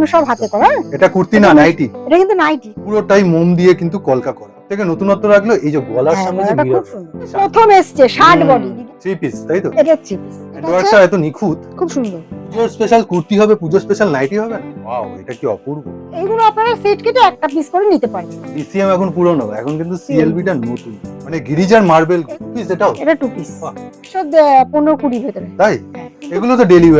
এগুলো সব হাতে করা হ্যাঁ? এটা কুর্তি না নাইটি? এটা কিন্তু নাইটি। পুরোটাই মোম দিয়ে কিন্তু কলকা করা। থেকে নতুনত্ব রাখল এই যে গলার হ্যাঁ, সামনে যে মিরর। প্রথম এসছে শার্ট হুম। বডি। থ্রি পিস তাই তো? এটা চিপ নেটওয়ার্কটা এত নিখুঁত। খুব সুন্দর। পুজোর স্পেশাল কুর্তি হবে পুজো স্পেশাল নাইটি হবে ওয়াও এটা কি অপূর্ব। এইগুলো আপনারা সেট কেটে একটা পিস করে নিতে পারেন। ডিসিএম এখন পুরনো এখন কিন্তু সিএলবি টা নতুন। মানে গিরিজার মার্বেল পিস এটাও? এটা টু পিস বাহ। পনেরো কুড়ি ভেতরে। তাই? হ্যাঁ। এগুলো তো ডেলি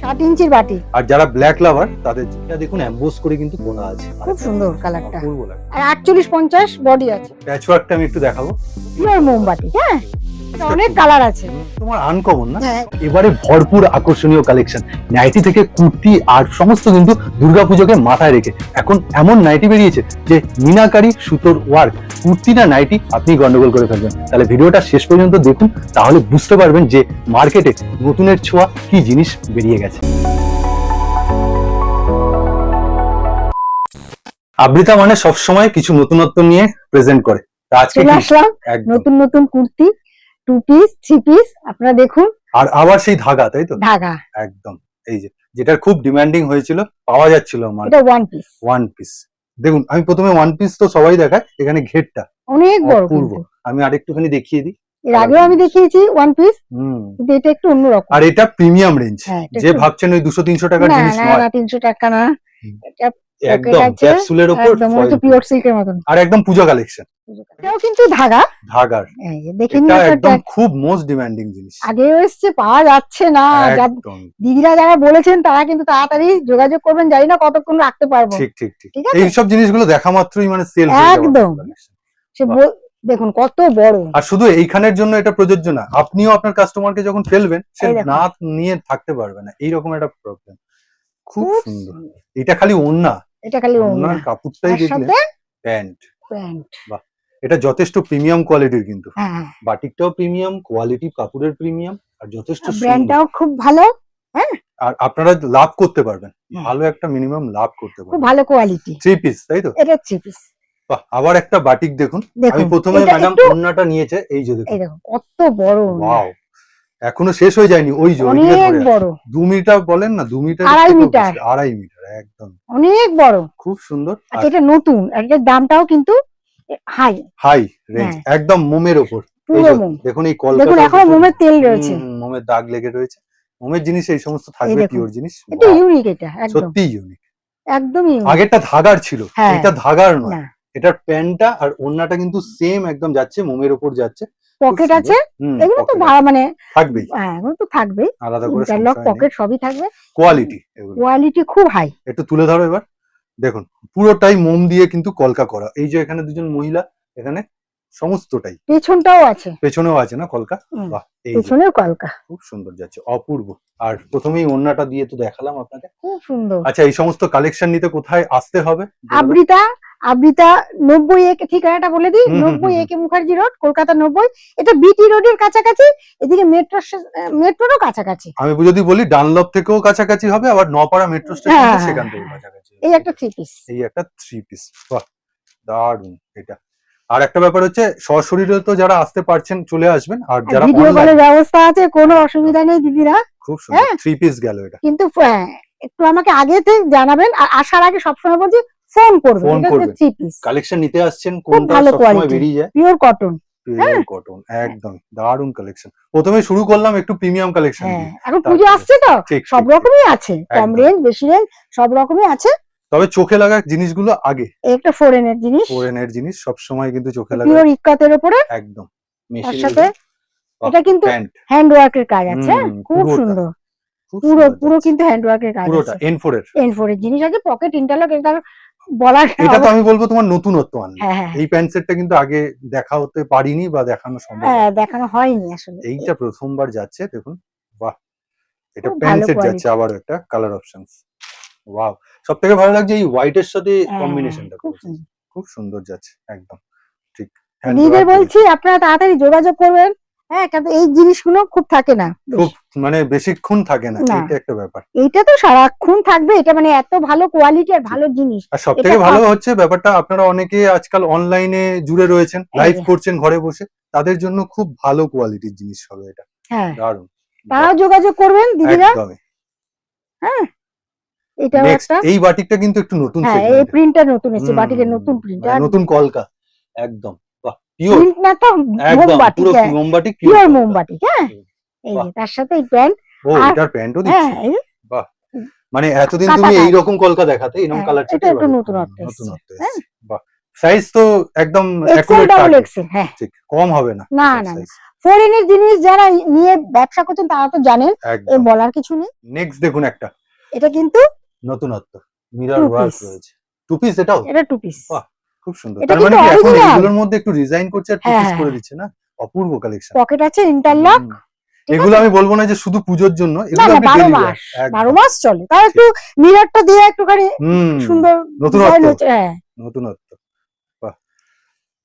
ষাট ইঞ্চির বাটি। আর যারা ব্ল্যাক লাভার তাদের এটা দেখুন অ্যাম্বোস করে কিন্তু বোনা আছে। খুব সুন্দর কালারটা আর আটচল্লিশ পঞ্চাশ বডি আছে। প্যাচওয়ার্কটা আমি একটু দেখাবো। পিওর মোমবাতি হ্যাঁ? অনেক কালার আছে। তোমার আনকমন না? হ্যাঁ। এবারে ভরপুর আকর্ষণীয় কালেকশন নাইটি থেকে কুর্তি আর সমস্ত কিন্তু দুর্গাপুজোকে মাথায় রেখে। এখন এমন নাইটি বেরিয়েছে যে মিনাকারি সুতোর ওয়ার্ক কুর্তি না নাইটি আপনি গন্ডগোল করে ফেলবেন। তাহলে ভিডিওটা শেষ পর্যন্ত দেখুন তাহলে বুঝতে পারবেন যে মার্কেটে নতুনের ছোঁয়া কি জিনিস বেরিয়ে গেছে। আবৃতা মানে সবসময় কিছু নতুনত্ব নিয়ে প্রেজেন্ট করে। আজকে আসলাম। নতুন নতুন kurti. Two piece three piece আপনারা দেখুন। আর আবার সেই ধাগা তাই তো? ধাগা। একদম এই যে যেটার খুব ডিমান্ডিং হয়েছিল পাওয়া যাচ্ছিল আমার। এটা ওয়ান পিস ওয়ান পিস দেখুন আমি প্রথমে ওয়ান পিস তো সবাই দেখায় এখানে ঘেরটা। অনেক বড় কিন্তু। আমি আরেকটুখানি দেখিয়ে দিই। এর আগেও আমি দেখিয়েছি ওয়ান পিস হুম। কিন্তু এটা একটু অন্যরকম আর এটা প্রিমিয়াম রেঞ্জ যে ভাবছেন ওই দুশো তিনশো টাকার জিনিস না না তিনশো টাকা না। এটা একদম ক্যাপসুলের ওপর একদম পিওর সিল্কের মতন। আর একদম পূজা কালেকশন এটাও কিন্তু ধাগা? ধাগার। এই দেখে নিন একদম খুব মোস্ট ডিমান্ডিং জিনিস। আগেও এসছে পাওয়া যাচ্ছে না। দিদিরা যারা বলেছেন তারা কিন্তু তাড়াতাড়ি যোগাযোগ করবেন। জানি না কতক্ষণ রাখতে পারব। ঠিক ঠিক ঠিক। আছে? এইসব জিনিসগুলো দেখা মাত্রই মানে সেল একদম। সে দেখুন কত বড়। আর শুধু এইখানের জন্য এটা প্রযোজ্য না। আপনিও আপনার কাস্টমারকে যখন ফেলবেন সে না নিয়ে থাকতে পারবে না। এইরকম একটা প্রবলেম খুব খুব সুন্দর। এটা খালি ওন্না এটা খালি ওনার কাপড়টাই দেখলে প্যান্ট। প্যান্ট। এটা যথেষ্ট প্রিমিয়াম কোয়ালিটির কিন্তু। হ্যাঁ। বাটিকটাও প্রিমিয়াম কোয়ালিটি কাপড়ের প্রিমিয়াম আর যথেষ্ট। ব্র্যান্ডটাও খুব ভালো হ্যাঁ। আর আপনারা লাভ করতে পারবেন। ভালো একটা মিনিমাম লাভ করতে খুব ভালো কোয়ালিটি। থ্রি পিস তাই তো? এটা থ্রি পিস। বাহ, আবার একটা বাটিক দেখুন। আমি প্রথমে ম্যাডাম ওন্নাটা নিয়েছে এই যে দেখুন। কত বড় ওড়না। এখনও শেষ হয়ে যায়নি ওই যে অনেক বড়। দু মিটার বলেন না দু মিটার আড়াই মিটার। আড়াই মিটার একদম। অনেক বড়। খুব সুন্দর। আর এটা নতুন এটার দামটাও কিন্তু হাই। হাই রেঞ্জ হ্যাঁ। একদম মোমের ওপর। দেখুন এই কলকা দেখুন এখনও মোমের তেল রয়েছে। মোমের দাগ লেগে রয়েছে। মোমের জিনিস এই সমস্ত থাকবে। পিওর জিনিস। এটা ইউনিক এটা একদম। সত্যি ইউনিক একদম ইউনিক আগেরটা ধাগার ছিল হ্যাঁ। এটা ধাগার নয়। এটার প্যান্টটা আর ওন্নাটা কিন্তু সেম একদম যাচ্ছে মোমের ওপর যাচ্ছে। পকেট আছে? এগুলো তো pocket ভা- মানে থাকবেই। হ্যাঁ এগুলো তো থাকবেই। আলাদা করে ইন্টারলক পকেট সবই থাকবে। কোয়ালিটি কোয়ালিটি খুব হাই একটু তুলে ধরো এবার। দেখুন পুরোটাই মোম দিয়ে কিন্তু কলকা করা। এই যে এখানে দুজন মহিলা এখানে সমস্তটাই। পেছনটাও আছে। পেছনেও আছে না কলকা? বাহ এই পেছনেও কলকা। খুব সুন্দর যাচ্ছে অপূর্ব। আর প্রথমেই ওন্নাটা দিয়ে তো দেখালাম আপনাকে। খুব সুন্দর। আচ্ছা এই সমস্ত কালেকশন নিতে কোথায় আসতে হবে? আবৃতা আবৃতা নব্বই একে ঠিকানাটা বলে দিই নব্বই। একে মুখার্জি রোড কলকাতা নব্বই। এটা বিটি রোডের কাছাকাছি এদিকে মেট্রো মেট্রোরও কাছাকাছি। আমি যদি বলি ডানলপ থেকেও কাছাকাছি হবে আবার নপাড়া মেট্রো স্টেশন হ্যাঁ, সেখান হ্যাঁ, হ্যাঁ। কাছাকাছি এই একটা থ্রি পিস এই একটা থ্রি পিস বাহ দারুণ এটা। আর একটা ব্যাপার হচ্ছে সশরীরে তো যারা আসতে পারছেন চলে আসবেন। আর যারা ভিডিও কলের ব্যবস্থা আছে কোনো অসুবিধা নেই দিদিরা। খুব সুন্দর। হ্যাঁ। থ্রি পিস গেল এটা। কিন্তু একটু আমাকে আগে থেকে জানাবেন আর আসার আগে সবসময় বলছি ফোন করবেন এটা হচ্ছে থ্রি পিস কালেকশন নিতে আসছেন কোনটা ভালো সবসময় বেরিয়ে যায়? পিওর কটন পিওর কটন একদম দারুণ কালেকশন প্রথমে শুরু করলাম একটু প্রিমিয়াম কালেকশন হ্যাঁ এখন তারপরে- পুজো আসছে তো? সব। রকমই আছে কম রেঞ্জ বেশি রেঞ্জ সব রকমই আছে। তবে চোখে লাগা জিনিসগুলো আগে। একটা ফোরেনের জিনিস। ফোরেনের জিনিস সব সময় কিন্তু চোখে লাগা। পিওর ইক্কাতের উপরে একদম। মেশিনের সাথে এটা কিন্তু হ্যান্ড ওয়ার্কের কাজ আছে হ্যাঁ? খুব সুন্দর। পুরো পুরো কিন্তু হ্যান্ড ওয়ার্কের কাজ পুরোটা আছে। এন ফোরের এন ফোরের জিনিস আছে পকেট ইন্টারলক এটা বলার এটা তো আমি বলব তোমার নতুনত্ব আনলে হ্যাঁ হ্যাঁ। এই প্যান্ট সেটটা কিন্তু আগে দেখা হতে পারিনি বা দেখানো সম্ভব হ্যাঁ দেখানো হয়নি আসলে। এইটা প্রথমবার যাচ্ছে দেখুন। বাহ! এটা প্যান্ট সেট যাচ্ছে আবার একটা কালার অপশনস ওয়াও সব থেকে ভালো লাগছে এই হোয়াইট এর সাথে হ্যাঁ, কম্বিনেশনটা খুব সুন্দর। খুব সুন্দর যাচ্ছে একদম। ঠিক। work বলছি আপনারা তাড়াতাড়ি যোগাযোগ করবেন। হ্যাঁ কিন্তু এই জিনিসগুলো খুব থাকে না খুব মানে বেশিক্ষণ থাকে না। এটা একটা ব্যাপার। এইটা তো সারাক্ষণ থাকবে এটা মানে এত ভালো কোয়ালিটি আর ভালো জিনিস। আর সব থেকে ভালো হচ্ছে ব্যাপারটা আপনারা অনেকে আজকাল অনলাইনে জুড়ে রয়েছেন লাইভ করছেন ঘরে বসে তাদের জন্য খুব ভালো কোয়ালিটির জিনিস হবে এটা। হ্যাঁ। দারুণ। তারাও যোগাযোগ করবেন দিদিরা। হ্যাঁ। নেক্সট একটা। এই বাটিকটা কিন্তু একটু নতুন হ্যাঁ এই প্রিন্টটা নতুন এসেছে বাটিকের নতুন। প্রিন্ট মানে নতুন কলকা একদম। পিওর না তো হ্যাঁ। পিওর হ্যাঁ। এই তার সাথে এই প্যান্ট ও এটার প্যান্টও হ্যাঁ দিচ্ছে। এই মানে এতদিন তুমি কাজ। এইরকম কলকা দেখাতে এরকম হ্যাঁ, কালার এটা একটু হ্যাঁ। এসছে বাহ। সাইজ তো একদম হ্যাঁ। ঠিক কম হবে না। না, না, ফরেনের জিনিস যারা নিয়ে ব্যবসা করছেন তারা তো জানেন এর বলার কিছু নেই। নেক্সট দেখুন একটা। এটা কিন্তু নতুনত্ব। মিরর ওয়ার্ক রয়েছে। টু পিস এটাও? এটা টু পিস বাহ, খুব সুন্দর। তার মানে কি এখন এগুলোর মধ্যে একটু ডিজাইন করছে আর হ্যাঁ, পিস করে হ্যাঁ। দিচ্ছে না? অপূর্ব কালেকশন পকেট আছে ইন্টারলক এগুলো আমি বলব না যে শুধু পুজোর জন্য এগুলো আপনি বারো মাস। বারো মাস চলে। তাও একটু মিররটা দিয়ে একটুখানি সুন্দর নতুনত্ব। হ্যাঁ। নতুনত্ব। বাহ।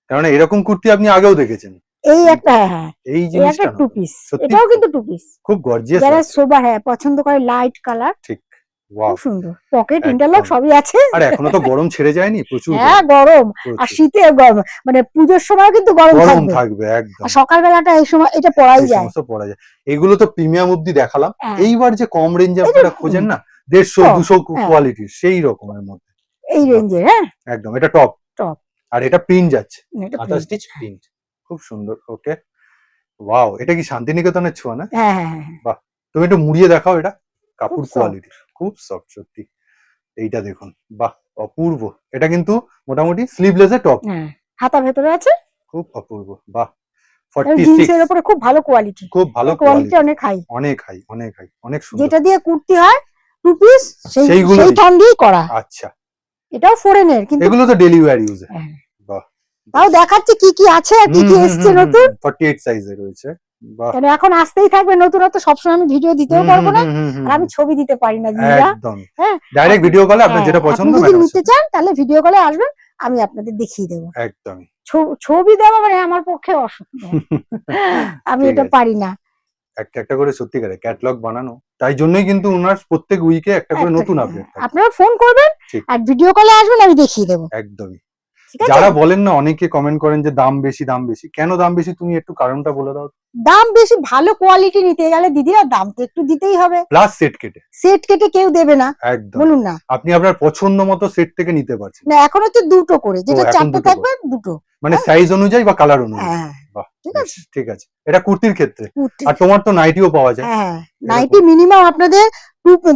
কারণ এরকম কুর্তি আপনি আগেও দেখেছেন। এই একটা হ্যাঁ হ্যাঁ। এই জিনিসটা টু পিস এটাও কিন্তু টু পিস খুব গর্জিয়াস যারা সোবার হ্যাঁ পছন্দ করে লাইট কালার ঠিক। খুব সুন্দর। পকেট ইন্টারলক সবই আছে। আর এখনও তো গরম ছেড়ে যায়নি প্রচুর হ্যাঁ গরম, আর শীতে গরম। মানে পুজোর সময় কিন্তু গরম গরম থাকবে। একদম। সকালবেলাটা এই সময় এটা পরাই যায়। সমস্ত পরা যায়। এগুলো তো প্রিমিয়াম অব্দি দেখালাম। হ্যাঁ। এইবার যে কম রেঞ্জে আপনারা খোঁজেন না দেড়শো দুশো হ্যাঁ। কোয়ালিটির সেই রকমের মধ্যে। এই রেঞ্জের হ্যাঁ। একদম এটা টপ Top। আর এটা প্রিন্ট যাচ্ছে। print। স্টিচ প্রিন্ট খুব সুন্দর ওকে ওয়াও এটা কি শান্তিনিকেতনের ছোঁয়া না? হ্যাঁ হ্যাঁ হ্যাঁ তুমি একটু মুড়িয়ে দেখাও এটা। কাপড়। কোয়ালিটি খুব সফট সত্যি। এইটা দেখুন বাহ অপূর্ব। এটা কিন্তু মোটামুটি স্লিভলেস টপ হাতা ভেতরে আছে? খুব অপূর্ব বাহ উপরে খুব ভালো কোয়ালিটি খুব ভালো কোয়ালিটি অনেক হাই অনেক হাই অনেক হাই অনেক সুন্দর। যেটা দিয়ে কুর্তি হয় টু পিস সেই সেইগুলোই। সেই থান করা। আচ্ছা। এটাও ফরেনের কিন্তু এগুলো তো ডেলি ওয়্যার ইউজ হ্যাঁ। বাহ। তাও দেখাচ্ছে কি কি আছে আর কি কি এসছে নতুন। ফর্টি এইট সাইজে রয়েছে। কেন এখন আসতেই থাকবে নতুনত্ব সবসময় আমি ভিডিও দিতেও পারব না আর আমি ছবি দিতে পারি না একদম। হ্যাঁ। ডাইরেক্ট ভিডিও কলে আপনার হ্যাঁ, যেটা পছন্দ যদি নিতে চান তাহলে ভিডিও কলে আসবেন আমি আপনাদের দেখিয়ে দেবো। একদমই। ছবি দেওয়া মানে আমার পক্ষে অসম্ভব। আমি এটা পারি না। একটা একটা করে সত্যিকারে ক্যাটলগ বানানো তাই জন্যই কিন্তু ওনার প্রত্যেক উইকে একটা করে নতুন আপডেট আপনারা ফোন করবেন আর ভিডিও কলে আসবেন আমি দেখিয়ে দেবো। একদমই। যারা বলেন না অনেকে কমেন্ট করেন যে দাম বেশি দাম বেশি। কেন দাম বেশি? তুমি একটু কারণটা বলে দাও। দাম বেশি ভালো কোয়ালিটি নিতে গেলে দিদিরা দাম তো একটু দিতেই হবে। প্লাস সেট কেটে। সেট কেটে কেউ দেবে না। একদম। বলুন না। আপনি আপনার পছন্দ মতো সেট থেকে নিতে পারছেন। না এখন হচ্ছে দুটো করে। যেটা চারটে থাকবে দুটো। মানে সাইজ অনুযায়ী বা কালার অনুযায়ী। হ্যাঁ। বাহ ঠিক বেশ, ঠিক আছে। এটা কুর্তির ক্ষেত্রে। আর তোমার তো নাইটিও পাওয়া যায়। হ্যাঁ নাইটি মিনিমাম আপনাদের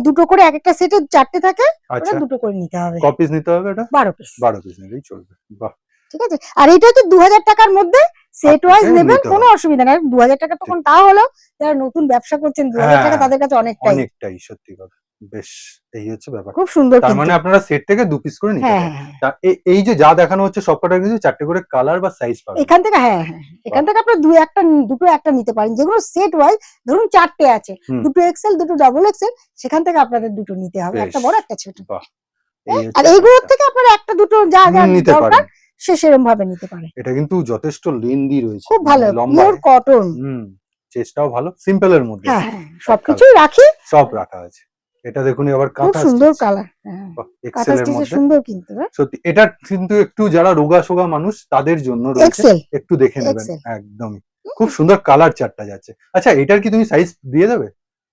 দুটো করে এক একটা সেটে চারটে থাকে ওটা আচ্ছা। দুটো করে নিতে হবে। কপিস নিতে হবে এটা? বারো পিস বারো পিস নিলেই চলবে। বাহ। ঠিক আছে। আর এটা দু হাজার টাকার মধ্যে সেট ওয়াইজ নেবেন কোনো অসুবিধা নাই। দু হাজার টাকা তখন তা হলো যারা নতুন ব্যবসা করছেন দু হাজার টাকা হ্যাঁ, তাদের কাছে অনেকটাই। অনেকটাই সত্যি কথা। বেশ এই হচ্ছে ব্যাপার। খুব সুন্দর তার মানে আপনারা সেট থেকে দু পিস করে নিতে হ্যাঁ পারেন। হ্যাঁ, হ্যাঁ। এই যে যা দেখানো হচ্ছে সবকটার কিন্তু চারটে করে কালার বা সাইজ পাবেন। এখান থেকে হ্যাঁ হ্যাঁ এখান থেকে আপনার দু একটা দুটো একটা নিতে পারেন। যেগুলো সেট ওয়াইজ ধরুন চারটে আছে। দুটো এক্সেল দুটো ডাবল এক্সেল সেখান থেকে আপনাদের দুটো নিতে হবে। একটা বড় একটা ছোট। আর এইগুলোর থেকে আপনারা একটা দুটো যা যা নিতে পারেন। সে সেরকম ভাবে নিতে পারে এটা কিন্তু যথেষ্ট লেন্দি রয়েছে। খুব ভালো মানে লম্বা। পিওর কটন হুম চেষ্টাও ভালো সিম্পলের মধ্যে। হ্যাঁ হ্যাঁ সবকিছুই রাখি। সব রাখা আছে। এটা দেখুন খুব কাঁথা সুন্দর কালার হ্যাঁ। স্টিচে মধ্যে। সুন্দর কিন্তু হ্যাঁ? সত্যি এটা কিন্তু একটু যারা রোগা সোগা মানুষ তাদের জন্য রয়েছে। একটু দেখে নেবেন। একদমই। খুব সুন্দর কালার চারটা যাচ্ছে। আচ্ছা এটার কি তুমি সাইজ দিয়ে দেবে?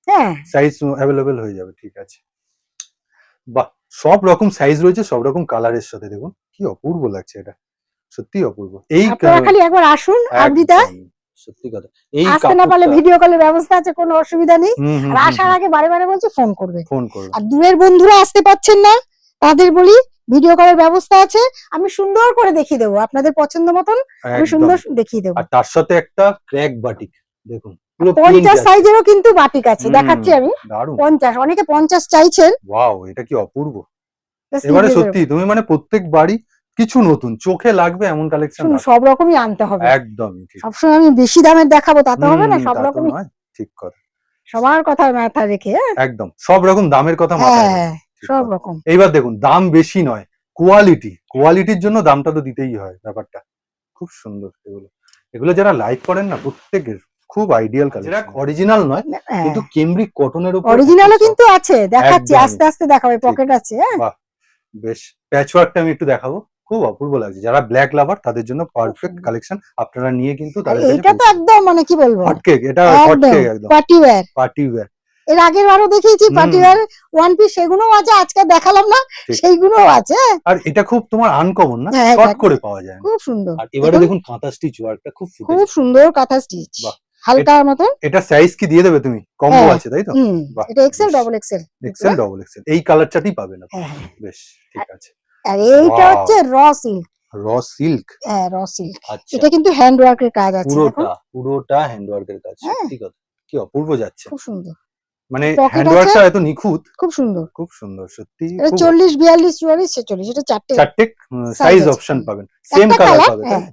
হ্যাঁ। সাইজ অ্যাভেলেবেল হয়ে যাবে ঠিক আছে। বাহ সব রকম সাইজ রয়েছে সব রকম কালারের সাথে দেখুন। কি অপূর্ব লাগছে এটা। সত্যি অপূর্ব। এই আপনারা খালি একবার আসুন একদম, সত্যি কথা। এই আসতে না পারলে ভিডিও কলের ব্যবস্থা আছে কোনো অসুবিধা নেই। আর আসার আগে বারে বারে বলছি ফোন করবে। করবে। আর দূরের বন্ধুরা আসতে পারছেন না তাদের বলি ভিডিও কলের ব্যবস্থা আছে আমি সুন্দর করে দেখিয়ে দেবো আপনাদের পছন্দ মতন আমি সুন্দর দেখিয়ে দেবো। আর তার সাথে একটা ক্র্যাক বাটিক দেখুন পঞ্চাশ সাইজেরও কিন্তু বাটিক আছে দেখাচ্ছি আমি। পঞ্চাশ অনেকে পঞ্চাশ চাইছেন। ওয়াও এটা কি অপূর্ব। এবারে সত্যি তুমি মানে প্রত্যেক বাড়ি কিছু নতুন চোখে লাগবে এমন কালেকশন সব রকমই আনতে হবে। একদমই ঠিক। সবসময় আমি বেশি দামের দেখাবো তাতে হবে না সব রকমই। নয়, ঠিক কথা। সবার কথা মাথায় রেখে হ্যাঁ? একদম সব রকম দামের কথা মাথায় হ্যাঁ হ্যাঁ ঠিক সব রকম। এইবার দেখুন দাম বেশি নয় কোয়ালিটি কোয়ালিটির জন্য দামটা তো দিতেই হয় ব্যাপারটা। খুব সুন্দর এগুলো। এগুলো যারা লাইক করেন না প্রত্যেকের খুব আইডিয়াল কালেকশন অরিজিনাল নয়। কিন্তু কেমব্রিক কটনের উপর অরিজিনালও কিন্তু আছে দেখাচ্ছি আস্তে আস্তে দেখাবে পকেট আছে হ্যাঁ? বাহ বেশ। প্যাচওয়ার্কটা আমি একটু দেখাবো। খুব অপূর্ব লাগছে। যারা ব্ল্যাক লাভার তাদের জন্য পারফেক্ট কালেকশন আপনারা নিয়ে কিন্তু এইটা তো একদম মানে কি বলব? হটকেক এটা একদম পার্টি ওয়্যার পার্টি ওয়্যার এর আগের বারও দেখিয়েছি। পার্টিওয়ার ওয়ান পিস সেগুলোও আছে আজকে দেখালাম না। সেইগুলোও আছে আর এটা খুব তোমার আনকমন না? হ্যাঁ, শর্ট করে পাওয়া যায়। খুব সুন্দর। আর এবারে দেখুন। কাঁথা স্টিচ ওয়ার্কটা খুব খুব সুন্দর কাঁথা স্টিচ। হালকা মতন। এটা সাইজ কি দিয়ে দেবে তুমি? কম্বো হ্যাঁ। আছে তাই তো? এটা XL. Double XL XL double XL এই কালারটাতেই হ্যাঁ হ্যাঁ। বেশ ঠিক আছে। আর এইটা হচ্ছে র সিল্ক র সিল্ক হ্যাঁ র সিল্ক আচ্ছা। এটা কিন্তু হ্যান্ড ওয়ার্কের কাজ আছে পুরোটা পুরোটা হ্যান্ডওয়ার্কের কাজ হ্যাঁ। সত্যি কথা। কি অপূর্ব যাচ্ছে। খুব সুন্দর। মানে হ্যান্ডওয়ার্কটা এত নিখুঁত। খুব সুন্দর। খুব সুন্দর সত্যি চল্লিশ বিয়াল্লিশ চুয়াল্লিশ ছেচল্লিশ এটা চারটে চারটে সাইজ অপশন পাবেন। সেম কালার colour, পাবে হ্যাঁ।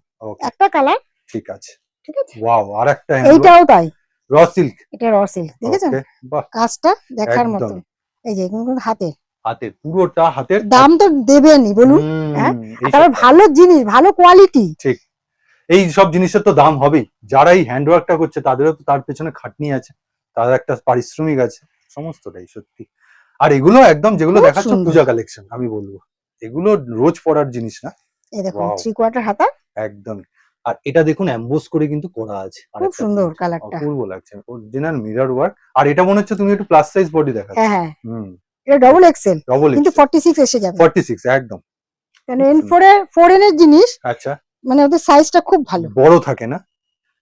একটা কালার ঠিক আছে। ঠিক আছে? ওয়াও আর একটা এইটাও তাই। র সিল্ক এটা র সিল্ক দেখেছেন? বাহ। কাজটা দেখার। মতন। এই যে হাতে। হাতের পুরোটা হাতের দাম তো দেবেনই বলুন। হ্যাঁ? তারপর ভালো জিনিস ভালো কোয়ালিটি ঠিক। এই সব জিনিসের তো দাম হবেই। যারা এই হ্যান্ডওয়ার্কটা করছে তাদেরও তো তার পেছনে খাটনি আছে। তাদের একটা পারিশ্রমিক আছে সমস্তটাই সত্যি। আর এগুলো একদম যেগুলো দেখাচ্ছ পূজা কালেকশন আমি বলব। এগুলো রোজ পরার জিনিস না। এই দেখুন থ্রি কোয়ার্টার হাতা। একদম। আর এটা দেখুন অ্যাম্বোস করে কিন্তু করা আছে। খুব সুন্দর। কালারটা অপূর্ব লাগছে। অরিজিনাল মিরর ওয়ার্ক আর এটা মনে হচ্ছে তুমি একটু প্লাস সাইজ বডি দেখাচ্ছ। হ্যাঁ হ্যাঁ। হুম। এটা ডবল এক্সেল কিন্তু ফর্টি সিক্স এসে যাবে। 46 একদম। কারণ এন এ এর এর জিনিস আচ্ছা। মানে ওদের সাইজটা খুব ভালো। বড় থাকে না।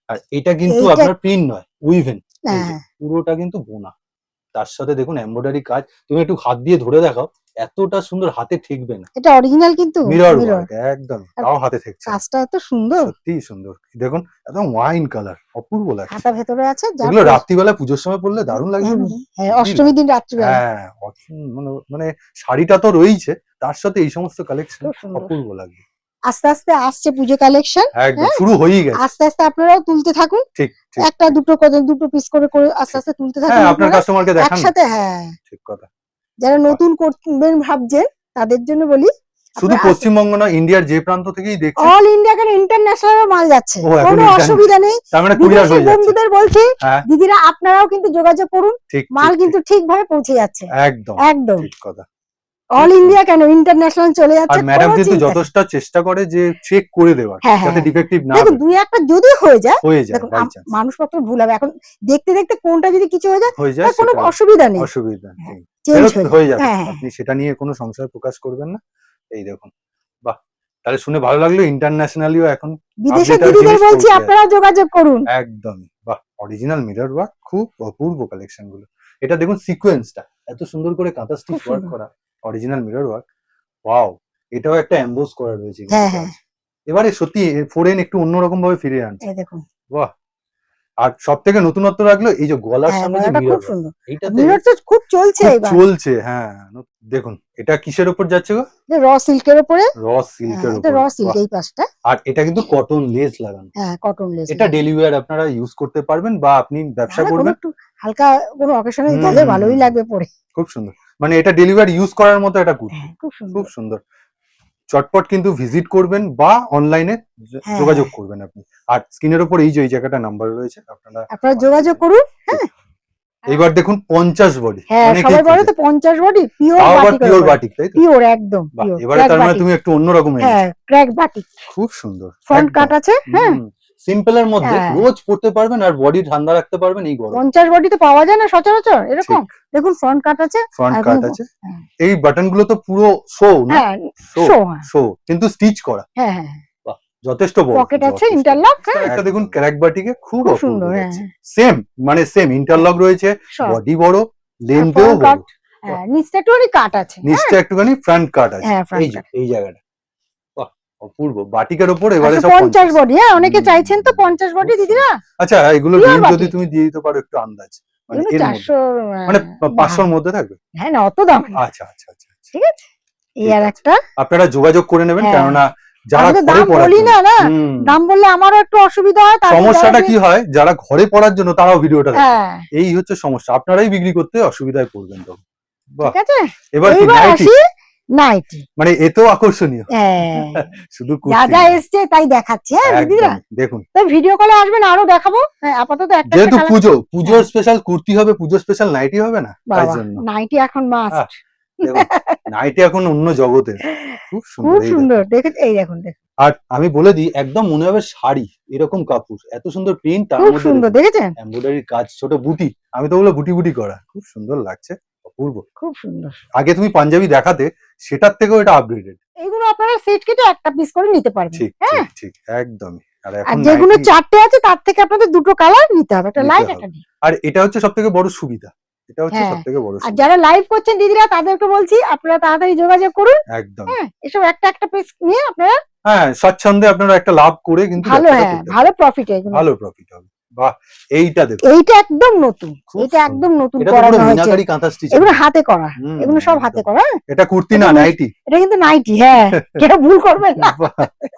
আর এটা কিন্তু আপনার প্রিন্ট নয় উইভেন হ্যাঁ। পুরোটা কিন্তু বোনা। তার সাথে দেখুন এমব্রয়ডারি কাজ। তুমি একটু হাত দিয়ে ধরে দেখাও। এতটা সুন্দর হাতে ঠেকবে না। এটা অরিজিনাল কিন্তু? মিরর একদম। তাও হাতে ঠেকছে। কাজটা এত সুন্দর। সত্যি সুন্দর। দেখুন একদম ওয়াইন কালার অপূর্ব লাগছে। হাতা ভেতরে আছে এগুলো রাত্রিবেলা পুজোর সময় পড়লে দারুণ লাগবে হ্যাঁ, না? হ্যাঁ, অষ্টমী দিন রাত্রিবেলা। হ্যাঁ মানে মানে শাড়িটা তো রয়েছে তার সাথে এই সমস্ত কালেকশন অপূর্ব লাগবে। আস্তে আস্তে আসছে পুজো কালেকশন শুরু হয়েই গেছে। আস্তে আস্তে আপনারাও তুলতে থাকুন। ঠিক একটা দুটো করে দুটো পিস করে করে আস্তে আস্তে তুলতে থাকুন হ্যাঁ আপনার আপনারা। কাস্টমারকে দেখান। একসাথে হ্যাঁ। ঠিক কথা। যারা নতুন করবেন ভাবছেন তাদের জন্য বলি শুধু পশ্চিমবঙ্গ না ইন্ডিয়ার যে প্রান্ত থেকেই দেখছেন। অল ইন্ডিয়া কেন ইন্টারন্যাশনাল মাল যাচ্ছে। কোনো অসুবিধা নেই। মানে বিদেশি বন্ধুদের বলছি হ্যাঁ। দিদিরা আপনারাও কিন্তু যোগাযোগ করুন। মাল ঠিক, কিন্তু ঠিকভাবে পৌঁছে যাচ্ছে। একদম। একদম। ঠিক কথা। অল ইন্ডিয়া কেন? ইন্টারন্যাশনাল চলে আর যাচ্ছে ম্যাডাম কোনো কিন্তু যথেষ্ট চেষ্টা করে যে চেক করে দেওয়া হ্যাঁ, যাতে হ্যাঁ। ডিফেক্টিভ না দেখুন দুই একটা যদি হয়ে যায় হয়ে যায় আম- মানুষপত্র ভুল হবে। এখন দেখতে দেখতে কোনটা যদি কিছু হয়ে যায় কোনো অসুবিধা নেই। অসুবিধা নেই। চেঞ্জ হয়ে যাবে। হ্যাঁ, হ্যাঁ। আপনি সেটা নিয়ে কোনো সংশয় প্রকাশ করবেন না। এই দেখুন। বাহ! তাহলে শুনে ভালো লাগল। ইন্টারন্যাশনালিও এখন বিদেশের দিদিদের বলছি পৌঁছে আপনারাও যোগাযোগ করুন। একদমই। বাহ! অরিজিনাল মিরর ওয়ার্ক খুব অপূর্ব কালেকশনগুলো এটা দেখুন সিকোয়েন্সটা এত সুন্দর করে কাঁথা স্টিচ ওয়ার্ক করা। অরিজিনাল মিরর ওয়ার্ক ওয়াও এটাও একটা এমবোস করা রয়েছে। হ্যাঁ। এবারে সত্যি ফোরেন একটু অন্যরকম ভাবে ফিরে আনছে দেখুন। বাহ! আর সব থেকে নতুনত্ব রাখল এই যে গলার হ্যাঁ সামনে যে মিরর মিরর তো খুব চলছে এবার। চলছে হ্যাঁ। দেখুন এটা কিসের উপর যাচ্ছে গো? র সিল্কের উপরে। র সিল্কের হ্যাঁ, এটা র সিল্ক এই পাশটা। আর এটা কিন্তু কটন লেস লাগানো। হ্যাঁ কটন লেস এটা ডেলি ওয়্যার আপনারা ইউজ করতে পারবেন বা আপনি ব্যবসা করবেন। একটু হালকা কোনো অকেশনে গেলে ভালোই লাগবে পরে। খুব সুন্দর। মানে এটা ডেলিভারি ইউজ করার মতো হ্যাঁ খুব সুন্দর। খুব সুন্দর। চটপট কিন্তু ভিজিট করবেন বা অনলাইনে হ্যাঁ, যোগাযোগ করবেন আপনি। আর স্ক্রিনের উপর এই যে এই জায়গাটা নাম্বার রয়েছে আপনারা আপনারা যোগাযোগ করুন হ্যাঁ। এইবার দেখুন পঞ্চাশ বডি হ্যাঁ সবাই বলে তো পঞ্চাশ। Body pure batik pure batik তাই তো? পিওর একদম পিওর এবারে তার মানে তুমি একটু অন্যরকম। হ্যাঁ ক্র্যাক বাটিক খুব সুন্দর। ফ্রন্ট কাট আছে হ্যাঁ। সিম্পলের মধ্যে হ্যাঁ। রোজ পড়তে পারবেন আর বডি ঠান্ডা রাখতে পারবেন এই গরম। পঞ্চাশ বডি তো পাওয়া যায় না সচরাচর এরকম। দেখুন ফ্রন্ট কাট আছে ফ্রন্ট কাট আছে। হ্যাঁ। এই বাটনগুলো তো পুরো শো না? হ্যাঁ শো শো শো কিন্তু স্টিচ করা। হ্যাঁ হ্যাঁ যথেষ্ট বড়। পকেট আছে ইন্টারলক হ্যাঁ। একটা দেখুন ক্র্যাক বাটিকে খুব সুন্দর হ্যাঁ। সেম মানে সেম ইন্টারলক রয়েছে বডি বড় লেন্থেও বড়। হ্যাঁ নিচটা একটু কাট আছে নিচটা একটুখানি ফ্রন্ট কাট আছে। হ্যাঁ এই এই জায়গাটা। অপূর্ব। বাটিকের ওপর এবারে আচ্ছা, সব 50 বডি হ্যাঁ অনেকে চাইছেন তো পঞ্চাশ বডি দিদিরা? আচ্ছা এগুলো যদি তুমি দিয়ে দিতে পারো একটু আন্দাজ মানে এগুলো এর মধ্যে। চারশো মানে মধ্যে থাকবে? হ্যাঁ না অত দাম আচ্ছা আচ্ছা আচ্ছা আচ্ছা। ঠিক আছে? এই আর একটা? আপনারা যোগাযোগ করে নেবেন হ্যাঁ। কেননা যারা তো ঘরে দাম বলি না না। দাম বললে আমারও একটু অসুবিধা হয় সমস্যাটা কি হয় যারা ঘরে পড়ার জন্য তারাও ভিডিওটা দেখে। হ্যাঁ। এই হচ্ছে সমস্যা। আপনারাই বিক্রি করতে অসুবিধায় পড়বেন বাহ ঠিক আছে? এবার কি নাইটি মানে এতেও আকর্ষণীয়। হ্যাঁ। শুধু যা যা এসছে তাই দেখাচ্ছি হ্যাঁ দিদিরা? দেখুন। তো ভিডিও কলে আসবেন আরও দেখাবো। হ্যাঁ, আপাতত একটা যেহেতু পুজো পুজোর স্পেশাল কুর্তি হবে পুজোর স্পেশাল নাইটি হবে না? তাই জন্য। নাইটি এখন মাস্ট হ্যাঁ, নাইটি এখন অন্য জগতের। খুব সুন্দর খুব। সুন্দর। দেখে এই দেখুন দেখুন। আর আমি বলে দিই একদম মনে হবে শাড়ি এরকম কাপড়। এত সুন্দর প্রিন্ট তার মধ্যে সুন্দর দেখেছেন? এমব্রয়ডারির কাজ ছোট বুটি। আমি তো বলে বুটি বুটি করা। খুব সুন্দর লাগছে। অপূর্ব খুব সুন্দর। আগে তুমি পাঞ্জাবি দেখাতে সেটার থেকেও এটা আপগ্রেডেড এইগুলো আপনারা সেট কেটে একটা পিস করে নিতে পারবেন ঠিক হ্যাঁ। ঠিক একদমই। আর এখন যেগুলো চারটে আছে তার থেকে আপনাদের দুটো কালার নিতে হবে একটা লাইট একটা আর এটা হচ্ছে সব থেকে বড় সুবিধা। এটা হচ্ছে হ্যাঁ। সব থেকে বড় আর যারা লাইভ করছেন দিদিরা তাদেরকে বলছি আপনারা তাড়াতাড়ি যোগাযোগ করুন। একদম। হ্যাঁ এসব একটা একটা পিস নিয়ে আপনারা হ্যাঁ স্বচ্ছন্দে আপনারা একটা লাভ করে কিন্তু ভালো হ্যাঁ ভালো প্রফিট ভালো প্রফিট হবে। বাহ এইটা দেখো। এইটা একদম নতুন এটা একদম নতুন এটা তো পুরো করানো হয়েছে। মিনাকারি কাঁথা স্টিচ এগুলো হাতে করা এগুলো সব হাতে করা হ্যাঁ? এটা কুর্তি না নাইটি? এটা কিন্তু নাইটি হ্যাঁ। কেউ ভুল করবেন না।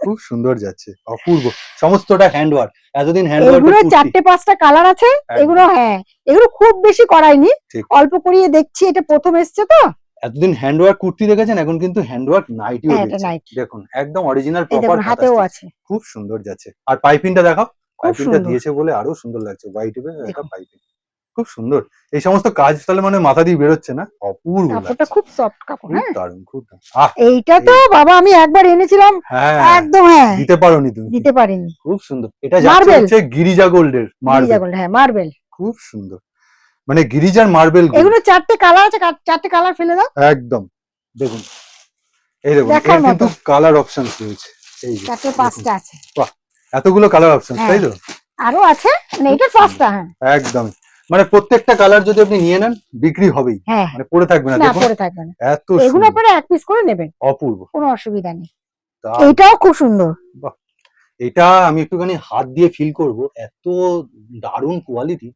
খুব সুন্দর যাচ্ছে অপূর্ব। সমস্তটা হ্যান্ডওয়ার্ক এতদিন এগুলো চারটে পাঁচটা কালার আছে এগুলো হ্যাঁ এগুলো খুব বেশি করাইনি। অল্প করিয়ে দেখছি এটা প্রথম এসছে তো। এতদিন হ্যান্ডওয়ার্ক কুর্তি দেখেছেন এখন কিন্তু হ্যান্ডওয়ার্ক নাইটিও হ্যাঁ নাইটি। দেখুন একদম অরিজিনাল প্রপার হাতেও আছে। খুব সুন্দর যাচ্ছে। আর পাইপিংটা দেখাও। পাইপিংটা দিয়েছে বলে আরও সুন্দর লাগছে হোয়াইট একটা। পাইপিং। খুব সুন্দর। এই সমস্ত কাজ তাহলে মানে মাথা দিয়ে বেরোচ্ছে না? অপূর্ব কাপড়টা খুব সফট কাপড় হ্যাঁ। দারুণ খুব এইটা তো বাবা আমি একবার এনেছিলাম। হ্যাঁ। একদম হ্যাঁ। দিতে পারোনি তুমি। দিতে পারিনি। খুব সুন্দর। এটা যাচ্ছে হচ্ছে গিরিজা গোল্ডের মার্বেল গিরিজা গোল্ড হ্যাঁ মার্বেল খুব সুন্দর। মানে গিরিজার মার্বেল এগুলো চারটে কালার আছে চারটে কালার ফেলে দাও। একদম। দেখুন। এই দেখুন কিন্তু কালার অপশন রয়েছে। এই যে, চারটে পাঁচটা আছে। এতগুলো কালার অপশন হ্যাঁ। তাই তো? আরও আছে? মানে এটা পাঁচটা হ্যাঁ। একদম। মানে প্রত্যেকটা কালার যদি আপনি নিয়ে নেন বিক্রি হবেই। হ্যাঁ। মানে পড়ে থাকবে না না দেখুন। পরে থাকবে না। এত এগুলো আপনারা এক পিস করে নেবেন। অপূর্ব। কোনো অসুবিধা নেই। এইটাও খুব সুন্দর। এটা আমি একটুখানি হাত দিয়ে ফিল করব। এত দারুণ কোয়ালিটি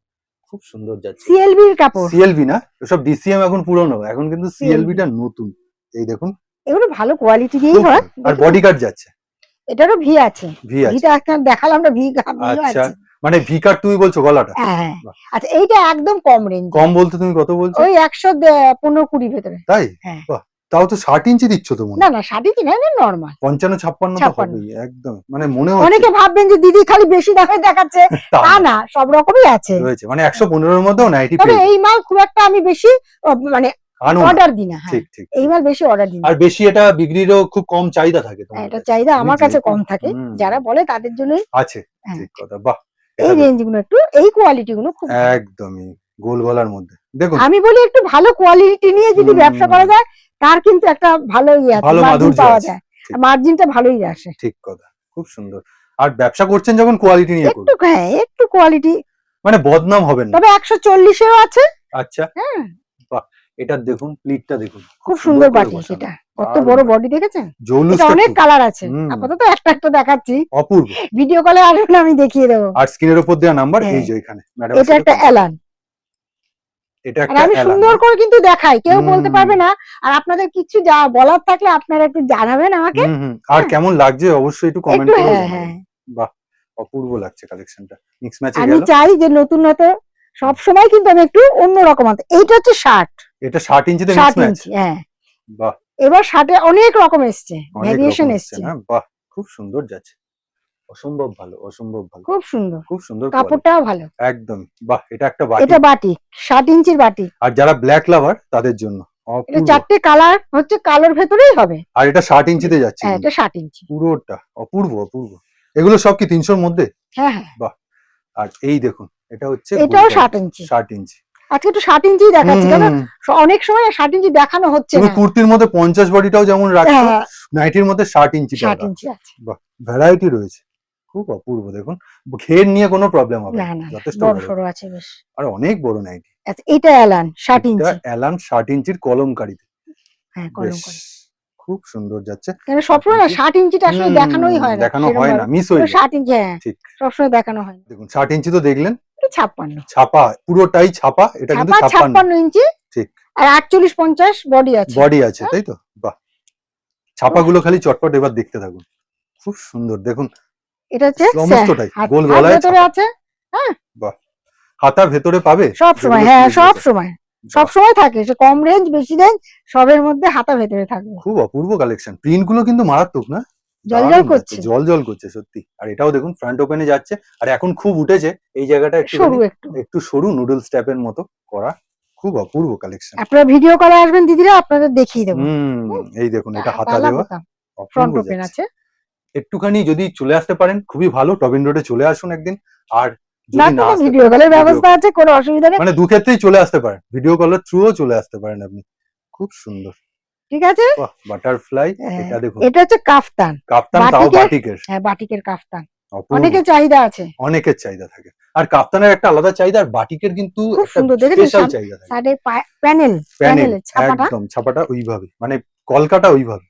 খুব সুন্দর যাচ্ছে। সিএলবির কাপড়। সিএলবি না? সব ডিসিএম এখন পুরনো। এখন কিন্তু সিএলবি টা নতুন। এই দেখুন। এগুলো ভালো কোয়ালিটি দিয়েই হয়। আর বডি কাট যাচ্ছে। এটারও ভি আছে। ভিটা একটা দেখালাম না ভি আচ্ছা আছে। মানে ভি কাট তুমি বলছো গলাটা? হ্যাঁ হ্যাঁ। আচ্ছা এইটা একদম কম রেঞ্জ কম বলতে তুমি কত বলছো? ওই একশো পনেরো কুড়ির ভেতরে। তাই? হ্যাঁ। তাও তো ষাট ইঞ্চি দিচ্ছ তো মনে না না শাড়ি কি না নর্মাল পঞ্চান্ন ছাপ্পান্ন তো হবেই একদম। মানে মনে হচ্ছে। অনেকে ভাববেন যে দিদি খালি বেশি দামে দেখাচ্ছে। তা না সব রকমই আছে। রয়েছে। মানে একশো পনেরোর মধ্যেও নাইটি তবে এই মাল খুব একটা আমি বেশি মানে। অর্ডার দিই না হ্যাঁ। ঠিক ঠিক। এই বেশি অর্ডার দিই আর বেশি এটা বিক্রিরও খুব কম চাহিদা থাকে হ্যাঁ, এটা চাহিদা আমার কাছে কম থাকে। যারা বলে তাদের জন্যই আছে হ্যাঁ। ঠিক কথা। বাহ এই এটা রেঞ্জগুলো একটু এই কোয়ালিটি গুলো খুব একদমই গোল গলার মধ্যে। দেখুন। আমি বলি একটু ভালো কোয়ালিটি নিয়ে যদি ব্যবসা করা যায় তার কিন্তু একটা ভালো ইয়ে আছে মার্জিন পাওয়া যায়। মার্জিনটা ভালোই আসে। ঠিক কথা খুব সুন্দর। আর ব্যবসা করছেন যখন কোয়ালিটি নিয়ে করুন। একটু হ্যাঁ একটু কোয়ালিটি মানে বদনাম হবে না। তবে একশো চল্লিশেও আছে। আচ্ছা। হ্যাঁ। এটা দেখুন প্লিটটা দেখুন। খুব সুন্দর বাটি সেটা। কত বড় বডি দেখেছেন? এটা অনেক কালার আছে। আপাতত একটা একটা দেখাচ্ছি। অপূর্ব। ভিডিও কলে আসবেন আমি দেখিয়ে দেবো। আর স্ক্রিনের উপর দেওয়া নাম্বার হ্যাঁ। এই যে এখানে ম্যাডাম এটা একটা অ্যালান এটা একটা আমি সুন্দর করে কিন্তু দেখাই কেউ বলতে পারবে না। আর আপনাদের কিছু যা বলার থাকলে আপনারা একটু জানাবেন আমাকে। আর হ্যাঁ। কেমন লাগছে অবশ্যই একটু কমেন্ট একটু করে হ্যাঁ হ্যাঁ। বাহ অপূর্ব লাগছে কালেকশনটা মিক্স ম্যাচে আমি চাই যে নতুন নতুন সব সময় কিন্তু আমি একটু অন্যরকম আনতে। এইটা হচ্ছে শার্ট এটা ষাট ইঞ্চিতে ষাট মিক্স ম্যাচ হ্যাঁ। বাহ। এবার শার্টে অনেক রকম এসছে রকম এসছে না বাহ খুব সুন্দর যাচ্ছে। অসম্ভব ভালো অসম্ভব ভালো। খুব সুন্দর। খুব সুন্দর কাপড়টাও ভালো। একদম বাহ এটা একটা বাটি এটা বাটি ষাট ইঞ্চির বাটি আর যারা ব্ল্যাক লাভার তাদের জন্য। এটা। চারটে কালার হচ্ছে কালোর ভেতরেই হবে। আর এটা ষাট ইঞ্চিতে যাচ্ছে। হ্যাঁ এটা ষাট ইঞ্চি। পুরোটা অপূর্ব অপূর্ব। এগুলো সব কি তিনশোর মধ্যে? হ্যাঁ হ্যাঁ। বাহ আর এই দেখুন এটা হচ্ছে এটাও ষাট ইঞ্চি। ষাট ইঞ্চি। আজকে একটু ষাট ইঞ্চি দেখাচ্ছি কারণ অনেক সময় ষাট ইঞ্চি দেখানো হচ্ছে না। কুর্তির মধ্যে পঞ্চাশ বডিটাও যেমন রাখছো হ্যাঁ নাইটির মধ্যে ষাট ইঞ্চি ষাট ইঞ্চি আছে। ভ্যারাইটি রয়েছে। খুব অপূর্ব দেখুন। ঘের নিয়ে কোনো প্রবলেম হবে যথেষ্ট বড়। আছে বেশ। আর অনেক বড় নাইটি। আচ্ছা এটা অ্যালান ষাট এটা ইঞ্চি। অ্যালান ষাট ইঞ্চির কলমকারিতে। হ্যাঁ বেশ কলম করে খুব সুন্দর যাচ্ছে। কেন সবসময় না ষাট ইঞ্চিটা আসলে দেখানোই হয় না দেখানো হয় না মিস হয়ে যায়। ষাট ইঞ্চি হ্যাঁ ঠিক। সবসময় দেখানো হয় দেখুন ষাট ইঞ্চি তো দেখলেন এটা ছাপ্পান্ন। ছাপা পুরোটাই ছাপা এটা কিন্তু ছাপ্পান্ন। ইঞ্চি ঠিক। আর আটচল্লিশ পঞ্চাশ বডি আছে। বডি আছে তাই তো? বাহ। ছাপাগুলো খালি চটপট এবার দেখতে থাকুন। খুব সুন্দর দেখুন। এটা হচ্ছে সমস্তটাই, গোল গলায় ভেতরে। আছে হাতার ভেতরে পাবে? সব সময় হ্যাঁ সব সময়। সব সময় থাকে সে কম রেঞ্জ বেশি রেঞ্জ সবের মধ্যে হাতা ভেতরে থাকবে। খুব অপূর্ব কালেকশন প্রিন্টগুলো কিন্তু মারাত্মক না? জল জল করছে। করছে সত্যি। আর এটাও দেখুন ফ্রন্ট ওপেনে যাচ্ছে। আর এখন খুব উঠেছে। এই জায়গাটা একটু সরু একটু একটু। সরু নুডলস টাইপের মতো করা। খুব অপূর্ব কালেকশন আপনারা ভিডিও কলে আসবেন দিদিরা আপনাদের দেখিয়ে দেবো। হুম এই দেখুন এটা হাতা দেওয়া। ফ্রন্ট ওপেন আছে। একটুখানি যদি চলে আসতে পারেন খুবই ভালো। টবিন রোডে চলে আসুন একদিন। আর ভিডিও কলের ব্যবস্থা আছে কোনো অসুবিধা নেই। মানে দু ক্ষেত্রেই চলে আসতে পারেন। ভিডিও কলের থ্রুও চলে আসতে পারেন আপনি। খুব সুন্দর। ঠিক আছে? বাটারফ্লাই হ্যাঁ, এটা দেখুন। এটা হচ্ছে কাফতান। কাপ্তান তাও বাটিকের- হ্যাঁ বাটিকের কাফতান। অনেকের চাহিদা আছে। অনেকের চাহিদা থাকে। আর কাপ্তানের একটা আলাদা চাহিদা আর বাটিকের কিন্তু খুব সুন্দর, দেখেছেন স্পেশাল চাহিদা থাকে। সাইডে প্যানেল প্যানেল ছাপাটা? একদম ছাপাটা ওইভাবে। মানে কলকাটা ওইভাবে।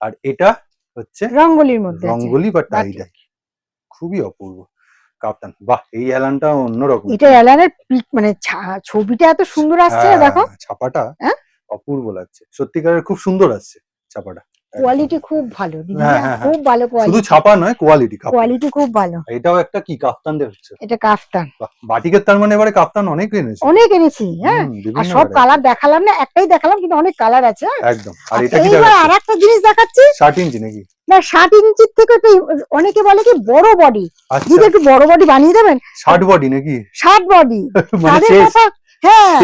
আর এটা হচ্ছে রঙ্গলির মধ্যে রঙ্গলি বা টাই। খুবই অপূর্ব। কাপ্তান বাহ এই অ্যালানটা অন্যরকম। এটা অ্যালানের পিক মানে ছবিটা এত সুন্দর আসছে হ্যাঁ, দেখো। ছাপাটা হ্যাঁ? অপূর্ব লাগছে। সত্যিকারের খুব সুন্দর আসছে ছাপাটা। কোয়ালিটি খুব ভালো। দিদি হ্যাঁ, হ্যাঁ, খুব ভালো শুধু ছাপা নয় কোয়ালিটি কোয়ালিটি খুব ভালো। এটাও একটা কি কাপ্তান দিয়ে হচ্ছে? এটা কাফতান। বাটিকের তার মানে এবারে কাপ্তান অনেক এনেছে। অনেক এনেছি হ্যাঁ। আর সব কালার দেখালাম না একটাই দেখালাম কিন্তু অনেক কালার আছে হ্যাঁ? একদম। আর এটা কি এইবার আর একটা জিনিস দেখাচ্ছি। ষাট ইঞ্চি নাকি? না ষাট ইঞ্চির থেকে একটু অনেকে বলে কি বড় বডি আচ্ছা। দিদি একটু বড় বডি বানিয়ে দেবেন? ষাট বডি নাকি? ষাট বডি মানে হ্যাঁ।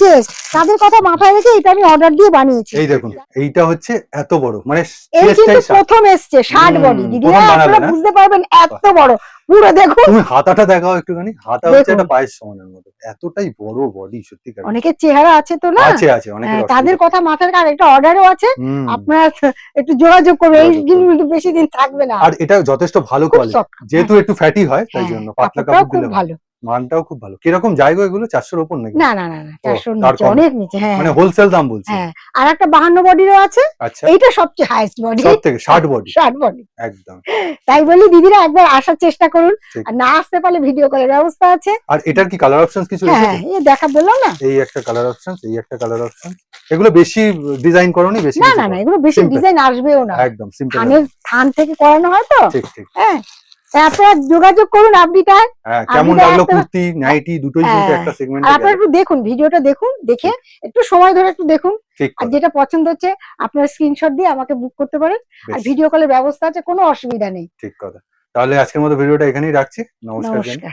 চেস তাদের কথা মাথায় রেখে এটা আমি অর্ডার দিয়ে বানিয়েছি। এই দেখুন এইটা হচ্ছে এত বড় মানে এই কিন্তু প্রথম এসছে ষাট বডি। দিদি আপনারা বুঝতে পারবেন এত বড়। পুরো দেখুন। তুমি হাতাটা দেখাও একটুখানি। হাতা হচ্ছে একটা পায়ের সমানের মতো। এতটাই বড় বডি সত্যিকার অনেকের চেহারা আছে তো না? আছে আছে অনেকের হ্যাঁ, তাদের কথা মাথায় রেখে একটা অর্ডারও আছে। আপনারা একটু যোগাযোগ করবেন এই কিন্তু বেশি দিন থাকবে না। আর এটা যথেষ্ট ভালো কোয়ালিটি যেহেতু একটু ফ্যাটি হয় তাই হ্যাঁ, জন্য পাতলা কাপড় দিলে ভালো। মানটাও খুব ভালো। কীরকম জায়গা এগুলো? চারশোর ওপর নাকি? না না না না চারশোর নিচে অনেক নিচে হ্যাঁ মানে হোলসেল দাম বলছি। হ্যাঁ আর একটা বাহান্ন বডিরও আছে। আচ্ছা। এইটা সবচেয়ে হাইস্ট বডি সব থেকে ষাট বডি ষাট বডি একদম। তাই বলি দিদিরা একবার আসার চেষ্টা করুন। আর না আসতে পারলে ভিডিও কলের ব্যবস্থা আছে। আর এটার কি কালার অপশন কিছু হ্যাঁ হ্যাঁ এই দেখা বললাম না। এই একটা কালার অপশন এই একটা কালার অপশন এগুলো বেশি ডিজাইন করনি বেশি না না না এগুলো বেশি. ডিজাইন আসবেও না। একদম সিম্পল থান থেকে করানো হয় তো? ঠিক ঠিক। হ্যাঁ। আপনারা যোগাযোগ করুন হ্যাঁ কেমন লাগল কুর্তি নাইটি দুটোই কিন্তু হ্যাঁ। একটা আর আপনারা একটু দেখুন ভিডিওটা দেখুন দেখে একটু সময় ধরে একটু দেখুন। আর যেটা পছন্দ হচ্ছে আপনারা স্ক্রিনশট দিয়ে আমাকে বুক করতে পারেন। আর ভিডিও কলের ব্যবস্থা আছে কোনো অসুবিধা নেই। ঠিক কথা। তাহলে আজকের মতো ভিডিওটা এখানেই রাখছি। নমস্কার। নমস্কার।